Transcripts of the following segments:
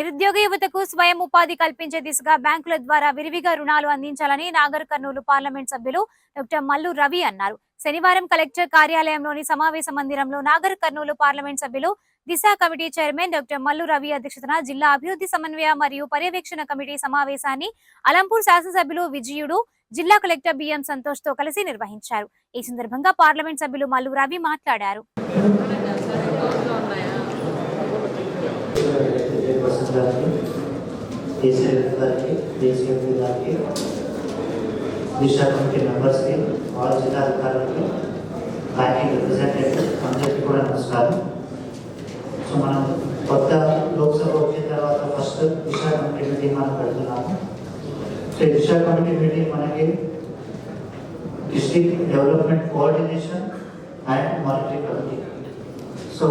నిరుద్యోగ యువతకు స్వయం ఉపాధి కల్పించే దిశగా బ్యాంకుల ద్వారా విరివిగా రుణాలు అందించాలని నాగర్ కర్నూలు పార్లమెంట్ సభ్యులు డాక్టర్ మల్లు రవి అన్నారు. శనివారం కలెక్టర్ కార్యాలయంలోని సమావేశ మందిరంలో నాగర్ కర్నూలు పార్లమెంట్ సభ్యులు Disha committee chairman doctor Mallu Ravi అధ్యక్షతన జిల్లా అభివృద్ధి సమన్వయ మరియు పర్యవేక్షణ కమిటీ సమావేశాన్ని అలంపూర్ శాసనసభ్యులు విజయుడు జిల్లా కలెక్టర్ బిఎం సంతోష్తో కలిసి నిర్వహించారు. ఈ సందర్భంగా పార్లమెంట్ సభ్యులు మల్లు రవి మాట్లాడారు. జయప్రసాద్ గారికి కేసీఆర్ గారికి కేసీఆర్ గారికి దిశా కమిటీ మెంబర్స్కి ఆల్ జిల్లా అధికారులకి బ్యాంకింగ్ రిప్రజెంటేటివ్ అందరికీ కూడా నమస్కారం సో మనం కొత్త లోక్సభ వచ్చిన తర్వాత ఫస్ట్ దిశా కమిటీ మీటింగ్ మనం పెడుతున్నాము సో ఈ దిశా కమిటీ మీటింగ్ మనకి district development coordination and monitoring committee so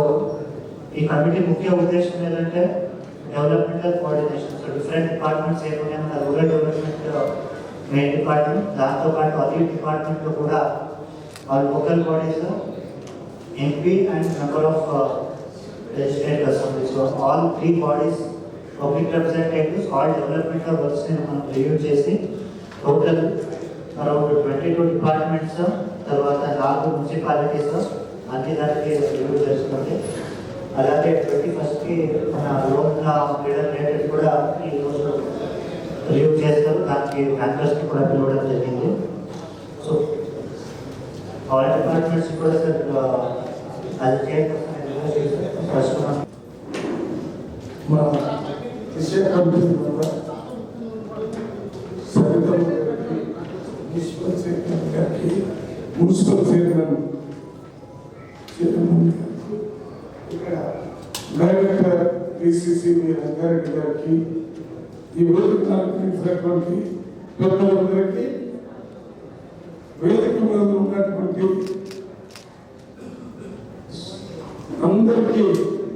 ఈ కమిటీ ముఖ్య ఉద్దేశం ఏంటంటే developmental coordination so different departments ఏమైనా మన రూరల్ డెవలప్మెంట్ మెయిన్ డిపార్ట్మెంట్ దాంతోపాటు అన్ని డిపార్ట్మెంట్లో కూడా వాళ్ళ local bodies MP and member of legislative assembly so all three bodies public representatives all developmental వర్క్స్ని మనం రివ్యూ చేసి total around twenty two departments తర్వాత నాలుగు మున్సిపాలిటీస్ అన్ని దానికి రివ్యూ చేసుకుంటే అలాగే ట్వంటీ ఫస్ట్కి మన లోన్ లీడర్ రిలేటెడ్ కూడా ఈరోజు రివ్యూ చేస్తారు దానికి బ్యాంకర్స్కి కూడా పిలవడం జరిగింది సో ఆల్ డిపార్ట్మెంట్స్ కూడా సార్ అది చైర్పర్సన్ ఫస్ట్ మనం మన విషయ కమిటీ మెంబర్ సరిత గారికి మున్సిపల్ చైర్మన్ గారికి మున్సిపల్ చైర్మన్ చైర్మన్ గారికి, ఇక్కడ డైరెక్టర్ పిసిసి రంగారెడ్డి గారికి ఈ వేదిక అలంకరించినటువంటి పెద్దలందరికీ వేదిక మీద ఉన్నటువంటి అందరికీ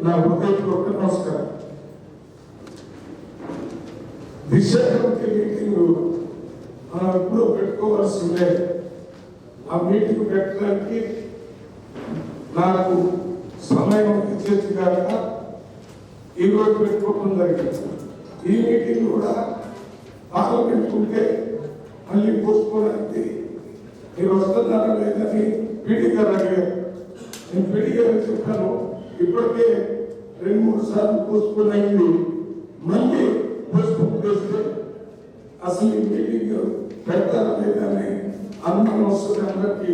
నా హృదయపూర్వక నమస్కారం. దిశ కమిటీ మీటింగ్ మనం ఎప్పుడూ పెట్టుకోవాల్సి ఉండే ఆ మీటింగ్ పెట్టడానికి నాకు సమయం ఇచ్చేది కాక ఈరోజు పెట్టుకోవడం జరిగింది. ఈ మీటింగ్ కూడా పార్లమెంట్ ఉంటే మళ్ళీ పోసుకోవడానికి మీరు వస్తున్నారా లేదని పీడి గారు అడిగారు. నేను పీడి గారు చెప్పాను ఇప్పటికే రెండు మూడు సార్లు పోస్ట్పోన్ మళ్ళీ పోస్ట్పోన్ చేస్తే అసలు ఈ మీటింగ్ పెడతారా లేదని అనుమానం వస్తుంది అందరికీ.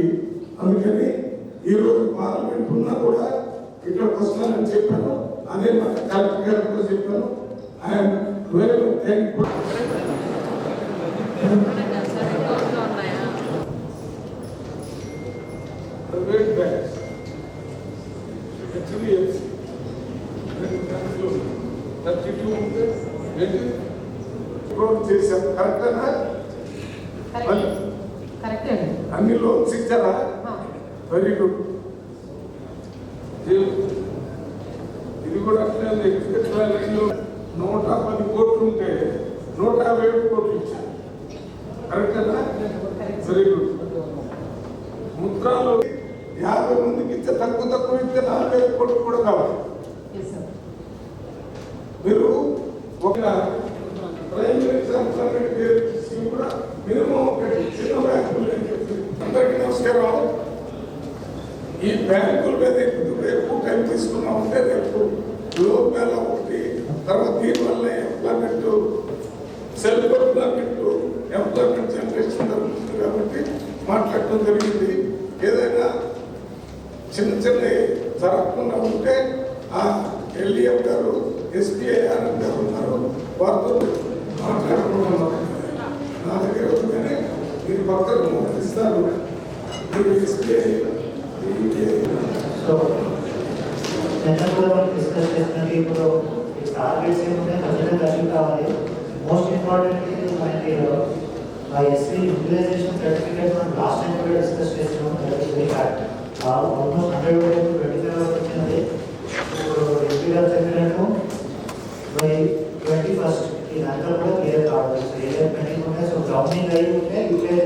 అందుకని ఈరోజు పార్లమెంట్ ఉన్నా కూడా ఇక్కడికి వస్తానని చెప్పాను. అదే మన కలెక్టర్ గారు కూడా చెప్పాను ఆయన వెరీ థ్యాంక్ఫుల్ చేశాం. కరెక్టేనా అన్ని లోన్స్ ఇచ్చారా? వెరీ గుడ్ ఇది కూడా అట్లే లైన్లో నూట పది కోట్లు ఉంటే నూట యాభై ఏడు కోట్లు ఇచ్చారు. కరెక్టేనా వెరీ గుడ్ ముద్రాలు యాభై మందికి ఇస్తే తక్కువ తక్కువ ఇస్తే నాలుగైదు కోట్లు కూడా కావాలి. మీరు ఒక ఎగ్జామ్స్ కూడా మినిమం ఒకటి చిన్న బ్యాంకులు అందరికీ నమస్కారం. ఈ బ్యాంకుల మీద ఎందుకు ఎక్కువ టైం తీసుకున్నామంటే రేపు లోన్ మేళ ఒకటి తర్వాత దీనివల్ల employment self employment employment generation జరుగుతుంది కాబట్టి మాట్లాడటం జరిగింది. ఏదైనా చిన్న చిన్న జరగకుండా ఉంటే ఆ ఎల్ఈఎఫ్ గారు ఎస్బీఐ ఆనంద్ గారు ఉన్నారు. వారితో మాట్లాడుకుంటున్నాం నా దగ్గర ఉంటేనే మీరు భక్తులు ఇస్తారు. మీరు ఎస్బీఐ సో నిన్న కూడా మనం డిస్కస్ చేసినట్టు ఇప్పుడు ఈ టార్గెట్స్ ఏమున్నాయి ఖచ్చితంగా అచీవ్ కావాలి. మోస్ట్ ఇంపార్టెంట్ మనకి ఆ ఎస్సీ యూటిలైజేషన్ సర్టిఫికేట్ మనం లాస్ట్ టైం కూడా డిస్కస్ చేసినాం. That is very had almost hundred twenty five